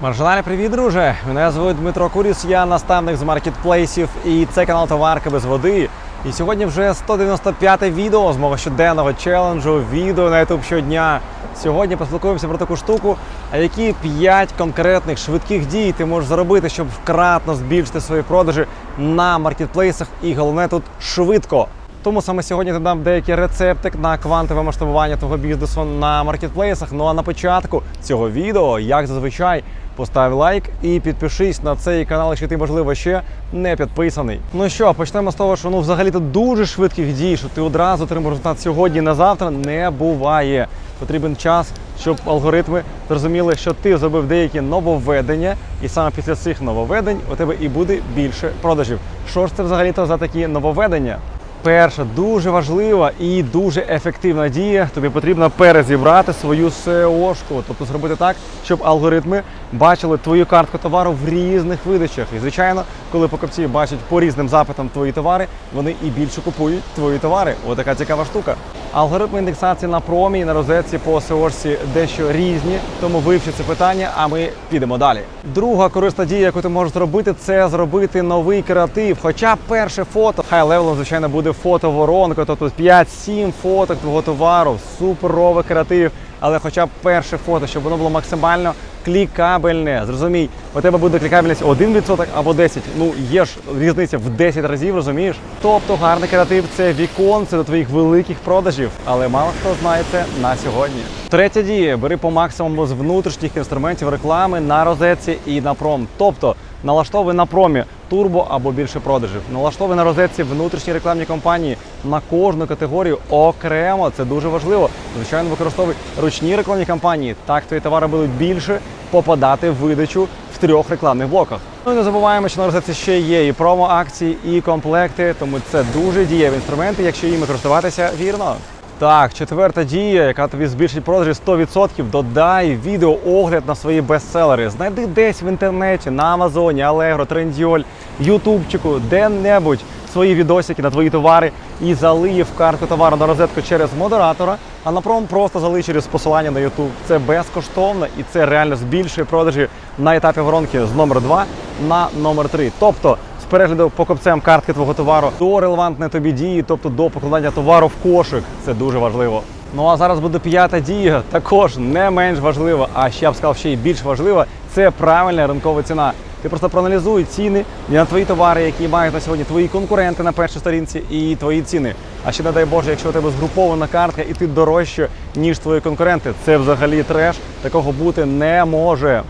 Маржинальний привіт, друже! Мене звуть Дмитро Куріс, я наставник з маркетплейсів, і це канал Товарки без води. І сьогодні вже 195 відео з мого щоденного челенджу, відео на YouTube щодня. Сьогодні поспілкуємося про таку штуку, а які 5 конкретних швидких дій ти можеш зробити, щоб вкратно збільшити свої продажі на маркетплейсах. І головне тут швидко. Тому саме сьогодні ти дам деякий рецептик на квантове масштабування твого бізнесу на маркетплейсах. Ну а на початку цього відео, як зазвичай, постав лайк і підпишись на цей канал, якщо ти, можливо, ще не підписаний. Ну що, почнемо з того, що ну взагалі тут дуже швидких дій, що ти одразу отримав результат сьогодні на завтра не буває. Потрібен час, щоб алгоритми зрозуміли, що ти зробив деякі нововведення, і саме після цих нововведень у тебе і буде більше продажів. Що ж це взагалі-то за такі нововведення? Перша дуже важлива і дуже ефективна дія. Тобі потрібно перезібрати свою SEO-шку, тобто зробити так, щоб алгоритми бачили твою картку товару в різних видачах. І звичайно, коли покупці бачать по різним запитам твої товари, вони і більше купують твої товари. Отака цікава штука. Алгоритми індексації на промі і на розетці по SEO-шці дещо різні, тому вивчи це питання, а ми підемо далі. Друга корисна дія, яку ти можеш зробити, це зробити новий креатив. Хоча перше фото хай левелом, звичайно, буде фото-воронка, тобто 5-7 фоток твого товару, суперовий креатив. Але хоча б перше фото, щоб воно було максимально клікабельне. Зрозумій, у тебе буде клікабельність 1% або 10%. Ну є ж різниця в 10 разів, розумієш? Тобто гарний креатив це віконце до твоїх великих продажів, але мало хто знає це на сьогодні. Третя дія: бери по максимуму з внутрішніх інструментів реклами на розетці і на пром. Тобто налаштовуй на промі турбо або більше продажів. Налаштовуй на розетці внутрішні рекламні кампанії на кожну категорію окремо. Це дуже важливо. Звичайно, використовуй ручні рекламні кампанії. Так твої товари будуть більше попадати в видачу в трьох рекламних блоках. Ну і не забуваємо, що на розетці ще є і промо-акції, і комплекти, тому це дуже дієві інструменти, якщо їми користуватися вірно. Так, четверта дія, яка тобі збільшить продажі 100%, додай відеоогляд на свої бестселери. Знайди десь в інтернеті, на Амазоні, Allegro, Trendyol, Ютубчику, де-небудь свої відосики на твої товари і залий в картку товару на розетку через модератора, а на пром просто залий через посилання на YouTube. Це безкоштовно і це реально збільшує продажі на етапі воронки з номер 2 на номер 3. Тобто перегляду покупцем картки твого товару до релевантної тобі дії, тобто до покладання товару в кошик. Це дуже важливо. Ну а зараз буде п'ята дія, також не менш важлива, а ще я б сказав, ще й більш важлива. Це правильна ринкова ціна. Ти просто проаналізуй ціни на твої товари, які мають на сьогодні твої конкуренти на першій сторінці, і твої ціни. А ще не дай Боже, якщо у тебе згрупована картка і ти дорожче, ніж твої конкуренти, це взагалі треш. Такого бути не може.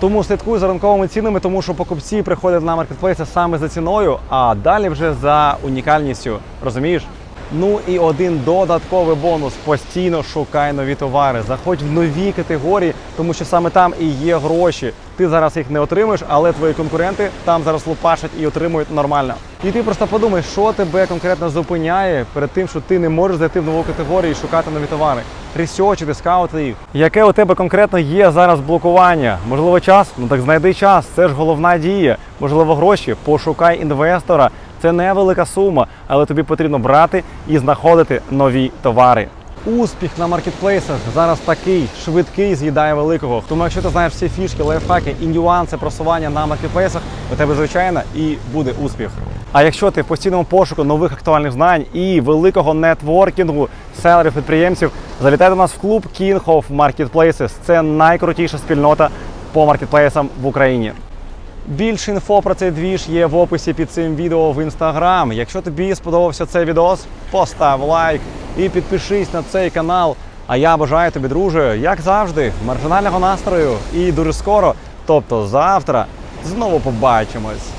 Тому слідкуй за ранковими цінами, тому що покупці приходять на маркетплейси саме за ціною, а далі вже за унікальністю. Розумієш? Ну і один додатковий бонус: постійно шукай нові товари. Заходь в нові категорії, тому що саме там і є гроші. Ти зараз їх не отримаєш, але твої конкуренти там зараз лупашать і отримують нормально. І ти просто подумай, що тебе конкретно зупиняє перед тим, що ти не можеш зайти в нову категорію і шукати нові товари. Ресерчити, скаути їх. Яке у тебе конкретно є зараз блокування? Можливо, час? Ну так знайди час. Це ж головна дія. Можливо, гроші. Пошукай інвестора. Це невелика сума, але тобі потрібно брати і знаходити нові товари. Успіх на маркетплейсах зараз такий швидкий з'їдає великого. Тому якщо ти знаєш всі фішки, лайфхаки і нюанси просування на маркетплейсах, у тебе звичайно і буде успіх. А якщо ти в постійному пошуку нових актуальних знань і великого нетворкінгу селерів підприємців, завітай до нас в клуб King of Marketplaces. Це найкрутіша спільнота по маркетплейсам в Україні. Більше інфо про цей двіж є в описі під цим відео в інстаграм. Якщо тобі сподобався цей відос, постав лайк і підпишись на цей канал. А я бажаю тобі, друже, як завжди, маржинального настрою і дуже скоро, тобто завтра, знову побачимось.